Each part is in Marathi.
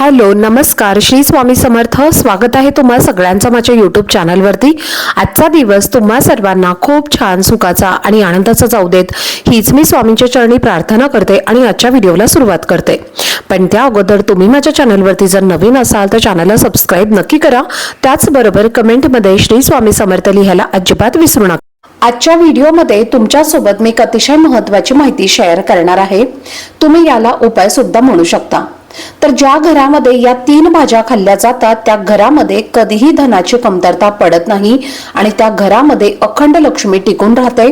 हॅलो नमस्कार. श्री स्वामी समर्थ. स्वागत आहे तुम्हा सगळ्यांचं माझ्या यूट्यूब चॅनलवरती आजचा दिवस तुम्हा सर्वांना खूप छान सुखाचा आणि आनंदाचा जाऊ देत. हीच मी स्वामींच्या चरणी प्रार्थना करते आणि आजच्या व्हिडिओला सुरुवात करते. पण त्या अगोदर तुम्ही माझ्या चॅनलवरती जर नवीन असाल तर चॅनलला सबस्क्राईब नक्की करा. त्याचबरोबर कमेंटमध्ये श्री स्वामी समर्थ लिहायला अजिबात विसरू नका. आजच्या व्हिडिओमध्ये तुमच्यासोबत मी एक अतिशय महत्वाची माहिती शेअर करणार आहे. तुम्ही याला उपाय सुद्धा म्हणू शकता. तर ज्या घरामध्ये या तीन भाज्या खाल्ल्या जातात त्या घरामध्ये कधीही धनाची कमतरता पडत नाही आणि त्या घरामध्ये अखंड लक्ष्मी टिकून राहते.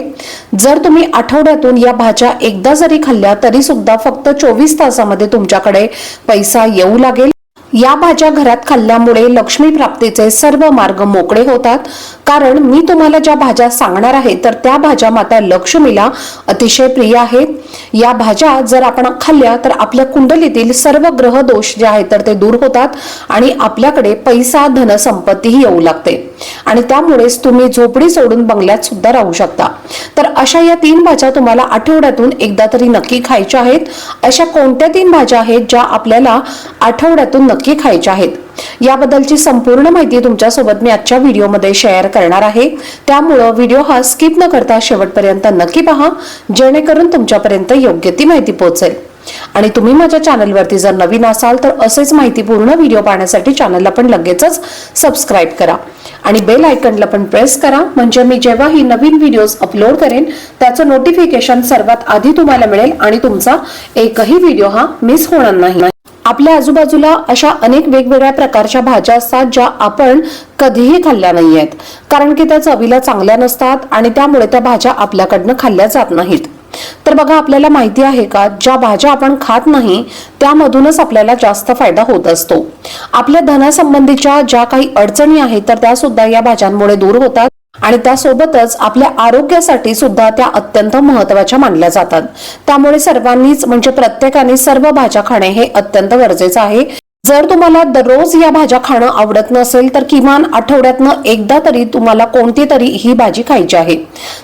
जर तुम्ही आठवड्यातून या भाज्या एकदा जरी खाल्ल्या तरी सुद्धा फक्त चोवीस तासामध्ये तुमच्याकडे पैसा येऊ लागेल. या भाज्या घरात खाल्ल्यामुळे लक्ष्मी प्राप्तीचे सर्व मार्ग मोकळे होतात. कारण मी तुम्हाला ज्या भाज्या सांगणार आहे तर त्या भाज्या माता लक्ष्मीला अतिशय प्रिय आहेत. या भाज्या जर आपण खाल्ल्या तर आपल्या कुंडलीतील सर्व ग्रह दोष जे आहेत तर ते दूर होतात आणि आपल्याकडे पैसा धनसंपत्तीही येऊ लागते. आणि त्यामुळेच तुम्ही झोपडी सोडून बंगल्यात सुद्धा राहू शकता. तर अशा या तीन भाज्या तुम्हाला आठवड्यातून एकदा तरी नक्की खायच्या आहेत. अशा कोणत्या तीन भाज्या आहेत ज्या आपल्याला आठवड्यातून नक्की खायच्या आहेत? याबद्दलची संपूर्ण माहिती तुमच्यासोबत मी आजच्या व्हिडिओमध्ये शेअर करणार आहे. त्यामुळं व्हिडिओ हा स्किप न करता शेवटपर्यंत नक्की पहा जेणेकरून तुमच्यापर्यंत योग्य ती माहिती पोहोचेल. आणि तुम्ही माझ्या चॅनलवरती जर नवीन असाल तर असेच माहितीपूर्ण व्हिडिओ पाहण्यासाठी चॅनलला पण लगेचच सबस्क्राईब करा. आणि बेल आयकनला पण प्रेस करा म्हणजे मी जेव्हा ही नवीन व्हिडिओज अपलोड करेन त्याचं नोटिफिकेशन सर्वात आधी तुम्हाला मिळेल आणि तुमचा एकही व्हिडिओ हा मिस होणार नाही. आपल्या आजूबाजूला अशा अनेक वेगवेगळ्या प्रकारच्या भाज्या असतात ज्या आपण कधीही खाल्ल्या नाही आहेत कारण की त्या चवीला चांगल्या नसतात आणि त्यामुळे त्या भाज्या आपल्याकडनं खाल्ल्या जात नाहीत. तर बघा आपल्याला माहिती आहे का ज्या भाज्या आपण खात नाही त्यामधूनच आपल्याला जास्त फायदा होत असतो. आपल्या धनासंबंधीच्या ज्या काही अडचणी आहेत तर त्या सुद्धा या भाज्यांमुळे दूर होतात आणि त्यासोबतच आपल्या आरोग्यासाठी सुद्धा त्या अत्यंत महत्त्वाच्या मानल्या जातात. त्यामुळे सर्वांनीच म्हणजे प्रत्येकाने सर्व भाज्या खाणे हे अत्यंत गरजेचं आहे. जर तुम्हाला दररोज या भाज्या खाणं आवडत नसेल तर किमान आठवड्यातनं एकदा तरी तुम्हाला कोणती तरी ही भाजी खायची आहे.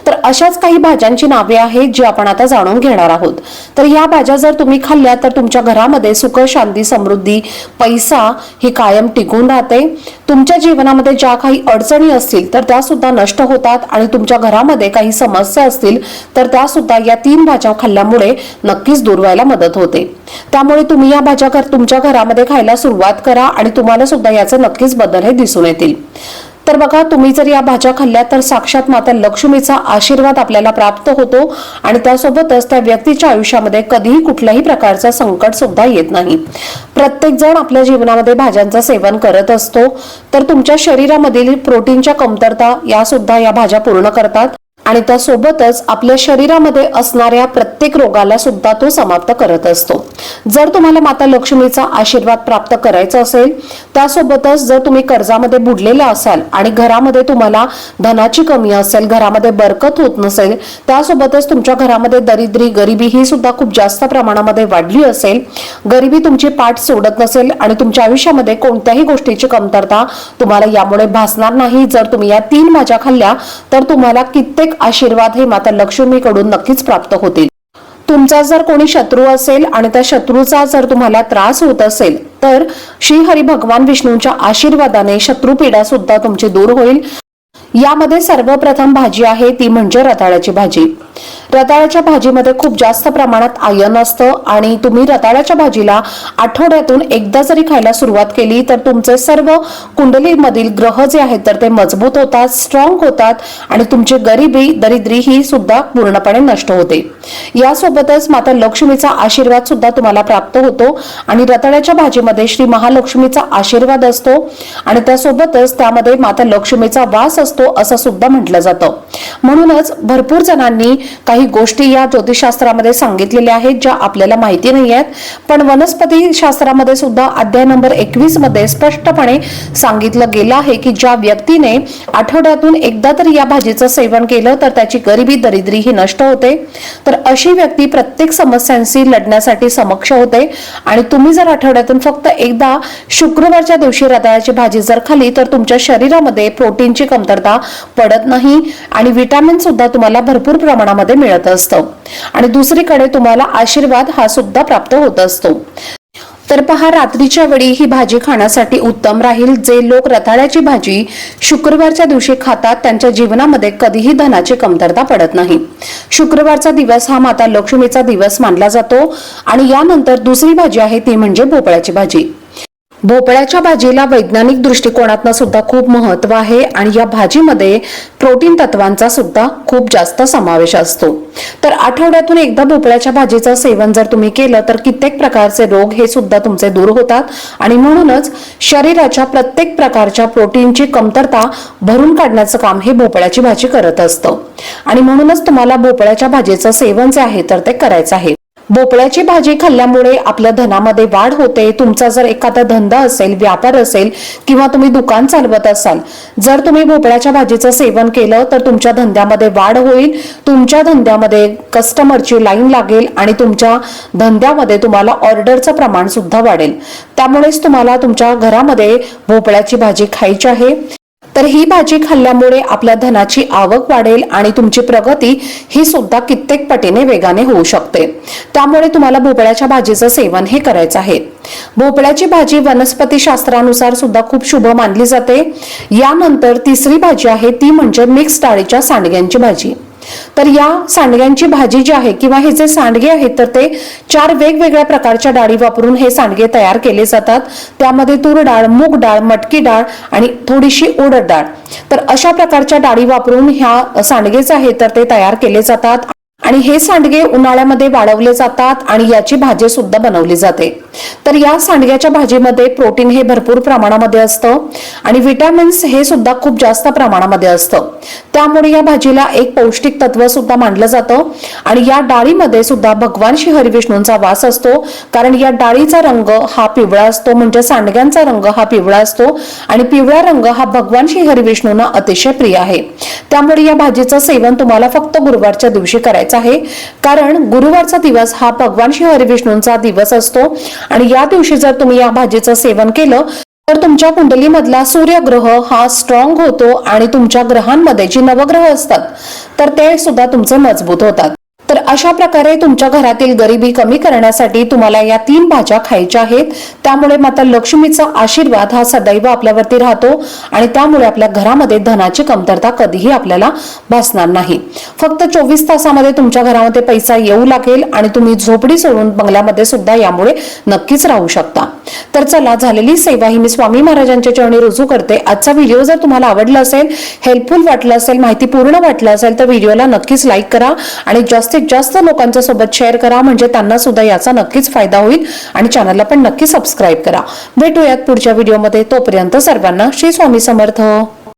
तर अशाच काही भाज्यांची नावे आहेत जी आपण आता जाणून घेणार आहोत. तर या भाज्या जर तुम्ही खाल्ल्या तर तुमच्या घरामध्ये सुख शांती समृद्धी पैसा ही कायम टिकून राहते. तुमच्या जीवनामध्ये ज्या काही अडचणी असतील तर त्या सुद्धा नष्ट होतात आणि तुमच्या घरामध्ये काही समस्या असतील तर त्या सुद्धा या तीन भाज्या खाल्ल्यामुळे नक्कीच दूर व्हायला मदत होते. त्यामुळे तुम्ही या भाज्या घर तुमच्या घरामध्ये खायला सुरुवात करा आणि तुम्हाला सुद्धा याचे नक्कीच बदल हे दिसून येतील. तर बघा तुम्ही जर या भाज्या खाल्ल्या तर साक्षात माता लक्ष्मीचा आशीर्वाद आपल्याला प्राप्त होतो आणि त्यासोबतच त्या व्यक्तीच्या आयुष्यामध्ये कधीही कुठल्याही प्रकारचं संकट सुद्धा येत नाही. प्रत्येक जण आपल्या जीवनामध्ये भाज्यांचं सेवन करत असतो. तर तुमच्या शरीरामधील प्रोटीनच्या कमतरता या सुद्धा या भाज्या पूर्ण करतात. आणि त्यासोबतच आपल्या शरीरामध्ये असणाऱ्या प्रत्येक रोगाला सुद्धा तो समाप्त करत असतो. जर तुम्हाला माता लक्ष्मीचा आशीर्वाद प्राप्त करायचा असेल त्यासोबतच जर तुम्ही कर्जामध्ये बुडलेले असाल आणि घरामध्ये तुम्हाला धनाची कमी असेल घरामध्ये बरकत होत नसेल त्यासोबतच तुमच्या घरामध्ये दरिद्री गरिबी ही सुद्धा खूप जास्त प्रमाणामध्ये वाढली असेल गरिबी तुमची पाठ सोडत नसेल आणि तुमच्या आयुष्यामध्ये कोणत्याही गोष्टीची कमतरता तुम्हाला यामुळे भासणार नाही. जर तुम्ही या तीन भाज्या खाल्ल्या तर तुम्हाला कित्येक आशीर्वाद हे माता लक्ष्मीकडून नक्कीच प्राप्त होतील. तुमचा जर कोणी शत्रू असेल आणि त्या शत्रूचा जर तुम्हाला त्रास होत असेल तर श्री हरी भगवान विष्णूंच्या आशीर्वादाने शत्रुपीडा सुद्धा तुमची दूर होईल. यामध्ये सर्वप्रथम भाजी आहे ती म्हणजे रताळ्याची भाजी. रताळ्याच्या भाजीमध्ये खूप जास्त प्रमाणात आयन असतं आणि तुम्ही रताळ्याच्या भाजीला आठवड्यातून एकदा जरी खायला सुरुवात केली तर तुमचे सर्व कुंडलीमधील ग्रह जे आहेत तर ते मजबूत होतात स्ट्रॉंग होतात आणि तुमची गरिबी दरिद्री ही सुद्धा पूर्णपणे नष्ट होते. यासोबतच माता लक्ष्मीचा आशीर्वाद सुद्धा तुम्हाला प्राप्त होतो आणि रताळ्याच्या भाजीमध्ये श्री महालक्ष्मीचा आशीर्वाद असतो आणि त्यासोबतच त्यामध्ये माता लक्ष्मीचा वास असतो. असं सुद्धा म्हटलं जातं. म्हणूनच भरपूर जणांनी काही गोष्टी या ज्योतिषशास्त्रामध्ये सांगितलेल्या आहेत ज्या आपल्याला माहिती नाही आहेत. पण वनस्पती शास्त्रामध्ये सुद्धा अध्याय नंबर एकवीसमध्ये स्पष्टपणे सांगितलं गेलं आहे की ज्या व्यक्तीने आठवड्यातून एकदा तरी या भाजीचं सेवन केलं तर त्याची गरिबी दरिद्री ही नष्ट होते. तर अशी व्यक्ती प्रत्येक समस्यांशी लढण्यासाठी समक्ष होते. आणि तुम्ही जर आठवड्यातून फक्त एकदा शुक्रवारच्या दिवशी रताळ्याची भाजी जर खाली तर तुमच्या शरीरामध्ये प्रोटीनची कमतरता पडत नाही आणि विटॅमिन सुद्धा तुम्हाला भरपूर प्रमाणामध्ये मिळत असतं. आणि दुसरीकडे तुम्हाला आशीर्वाद हा सुद्धा प्राप्त होत असतो. तर पहा रात्रीच्या वेळी ही भाजी खाण्यासाठी उत्तम राहील. जे लोक रताळ्याची भाजी शुक्रवारच्या दिवशी खातात त्यांच्या जीवनामध्ये कधीही धनाची कमतरता पडत नाही. शुक्रवारचा दिवस हा माता लक्ष्मीचा दिवस मानला जातो आणि यानंतर दुसरी भाजी आहे ती म्हणजे भोपळ्याची भाजी. भोपळ्याच्या भाजीला वैज्ञानिक दृष्टिकोनातनं सुद्धा खूप महत्त्व आहे आणि या भाजीमध्ये प्रोटीन तत्वांचा सुद्धा खूप जास्त समावेश असतो. तर आठवड्यातून एकदा भोपळ्याच्या भाजीचं सेवन जर तुम्ही केलं तर कित्येक प्रकारचे रोग हे सुद्धा तुमचे दूर होतात. आणि म्हणूनच शरीराच्या प्रत्येक प्रकारच्या प्रोटीनची कमतरता भरून काढण्याचं काम हे भोपळ्याची भाजी करत असतं. आणि म्हणूनच तुम्हाला भोपळ्याच्या भाजीचं सेवन जे आहे तर ते करायचं आहे. भोपळ्याची भाजी खाल्ल्यामुळे आपल्या धनामध्ये वाढ होते. तुमचा जर एखादा धंदा असेल व्यापार असेल किंवा तुम्ही दुकान चालवत असाल जर तुम्ही भोपळ्याच्या भाजीचं सेवन केलं तर तुमच्या धंद्यामध्ये वाढ होईल. तुमच्या धंद्यामध्ये कस्टमरची लाईन लागेल आणि तुमच्या धंद्यामध्ये तुम्हाला ऑर्डरचं प्रमाण सुद्धा वाढेल. त्यामुळेच तुम्हाला तुमच्या घरामध्ये भोपळ्याची भाजी खायची आहे. तर ही भाजी खाल्ल्यामुळे आपल्या धनाची आवक वाढेल आणि तुमची प्रगती ही सुद्धा कित्येक पटीने वेगाने होऊ शकते. त्यामुळे तुम्हाला भोपळ्याच्या भाजीचं सेवन हे करायचं आहे. भोपळ्याची भाजी वनस्पती शास्त्रानुसार सुद्धा खूप शुभ मानली जाते. यानंतर तिसरी भाजी आहे ती म्हणजे मिक्स डाळीच्या सांडग्यांची भाजी. तर या सांडग्यांची भाजी जी आहे किंवा हे जे सांडगे आहेत तर ते चार वेगवेगळ्या प्रकारच्या डाळी वापरून हे सांडगे तयार केले जातात. त्यामध्ये तूर डाळ मूग डाळ मटकी डाळ आणि थोडीशी उडद डाळ. तर अशा प्रकारच्या डाळी वापरून ह्या सांडगे जे आहेत तर ते तयार केले जातात. आणि हे सांडगे उन्हाळ्यामध्ये वाढवले जातात आणि याची भाजी सुद्धा बनवली जाते. तर या सांडग्याच्या भाजीमध्ये प्रोटीन हे भरपूर प्रमाणामध्ये असतं आणि विटॅमिन्स हे सुद्धा खूप जास्त प्रमाणामध्ये असतं. त्यामुळे या भाजीला एक पौष्टिक तत्व सुद्धा मानलं जातं आणि या डाळीमध्ये सुद्धा भगवान श्री हरिविष्णूंचा वास असतो कारण या डाळीचा रंग हा पिवळा असतो म्हणजे सांडग्यांचा रंग हा पिवळा असतो आणि पिवळा रंग हा भगवान श्री हरिविष्णूंना अतिशय प्रिय आहे. त्यामुळे या भाजीचं सेवन तुम्हाला फक्त गुरुवारच्या दिवशी करायचं आहे. कारण गुरुवारचा दिवस हा भगवान श्री हरिविष्णूंचा दिवस असतो. आणि या दिवशी जर तुम्ही या भाजीचं सेवन केलं तर तुमच्या कुंडलीमधला सूर्यग्रह हा स्ट्रॉंग होतो आणि तुमच्या ग्रहांमध्ये जी नवग्रह असतात तर ते सुद्धा तुमचे मजबूत होतात. तर अशा प्रकारे तुमच्या घरातील गरिबी कमी करण्यासाठी तुम्हाला या तीन भाज्या खायच्या आहेत. त्यामुळे माता लक्ष्मीचा आशीर्वाद हा सदैव आपल्यावरती राहतो आणि त्यामुळे आपल्या घरामध्ये धनाची कमतरता कधीही आपल्याला भासणार नाही. फक्त चोवीस तासामध्ये तुमच्या घरामध्ये पैसा येऊ लागेल आणि तुम्ही झोपडी सोडून बंगल्यामध्ये सुद्धा यामुळे नक्कीच राहू शकता. तर चला झालेली सेवा ही मी स्वामी महाराजांच्या चरणी रुजू करते. आजचा व्हिडिओ जर तुम्हाला आवडला असेल हेल्पफुल वाटलं असेल माहिती पूर्ण वाटलं असेल तर व्हिडिओला नक्कीच लाईक करा आणि जास्तीत जास्तीत जास्त लोकांच्या सोबत शेअर करा म्हणजे त्यांना सुद्धा याचा नक्कीच फायदा होईल आणि चॅनलला पण नक्की सबस्क्राईब करा. भेटूयात पुढच्या व्हिडिओमध्ये तोपर्यंत सर्वांना श्री स्वामी समर्थ.